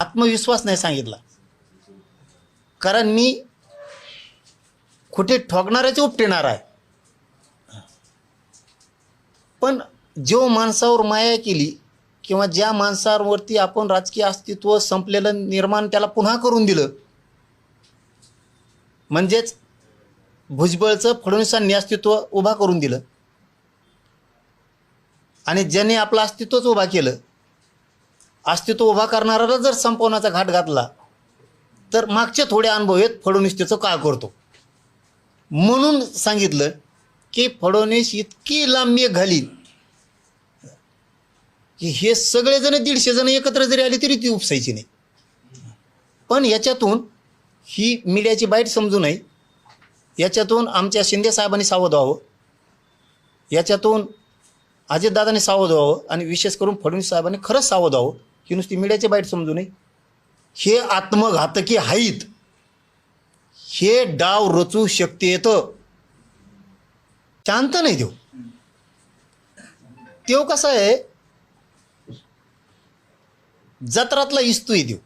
आत्मविश्वास नाही सांगितला. कारण मी कुठे ठोकणाऱ्याचे उपटेणार आहे. पण जो माणसावर माया केली किंवा ज्या माणसावरती आपण राजकीय अस्तित्व संपलेलं निर्माण त्याला पुन्हा करून दिलं म्हणजेच भुजबळचं फडणवीसांनी अस्तित्व उभा करून दिलं. आणि ज्यांनी आपलं अस्तित्वच उभा केलं अस्तित्व उभा करणाऱ्याला जर संपवण्याचा घाट घातला तर मागचे थोडे अनुभव आहेत फडणवीस त्याचं का करतो? म्हणून सांगितलं की फडणवीस इतकी लांबी घालीन की हे सगळेजण दीडशे जण एकत्र जरी आले तरी ती उपसायची नाही. पण याच्यातून ही मीडियाची बाईट समजू नये. याच्यातून आमच्या शिंदे साहेबांनी सावध व्हावं. याच्यातून अजितदादांनी सावध व्हावं आणि विशेष करून फडणवीस साहेबांनी खरंच सावध व्हावं. की नुसती मीडियाची बाईट समजू नये. हे आत्मघातकी आहेत हे डाव रचू शकते येतं. शांत नाही देव तेव कसा आहे? जत्रातला इस्तूय देव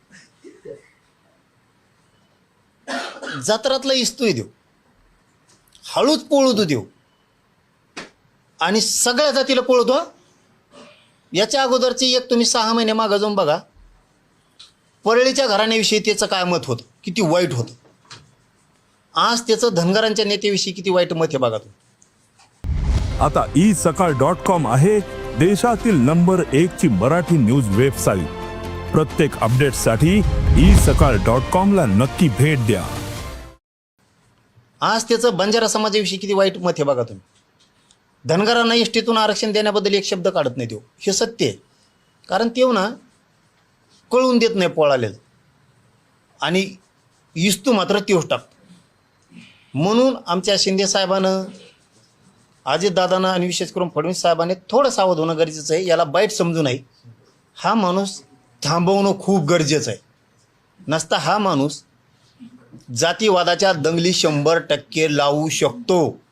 जत्रातला इस्तूय देव हळूच पोळू तू देव आणि सगळ्या जातीला पळतो हं. याच्या अगोदरची एक तुम्ही सहा महिने मागं जाऊन बघा. परळीच्या घराण्याविषयी त्याचं काय मत होतं? किती वाईट होतं? आज त्याचं धनगरांच्या नेत्याविषयी किती वाईट मत आहे बघा तुम्ही. आता ई सकाळ डॉट कॉम आहे देशातील नंबर एक ची मराठी न्यूज वेबसाईट प्रत्येक अपडेटसाठी ई सकाळ डॉट कॉम ला नक्की भेट द्या. आज त्याचं बंजारा समाजाविषयी किती वाईट मत आहे बघा तुम्ही. धनगरांना एस टीतून आरक्षण देण्याबद्दल एक शब्द काढत नाही तो. हे सत्य आहे. कारण तेव ना कळून देत नाही पळालेलं. आणि इस्तू मात्र तेवच टाकतो म्हणून आमच्या शिंदे साहेबानं अजितदादानं आणि विशेष करून फडणवीस साहेबांनी थोडं सावध होणं गरजेचं आहे. याला बाईट समजू नये हा माणूस थांबवणं खूप गरजेचं आहे. नसता हा माणूस जातीवादाच्या दंगली शंभर टक्के लावू शकतो.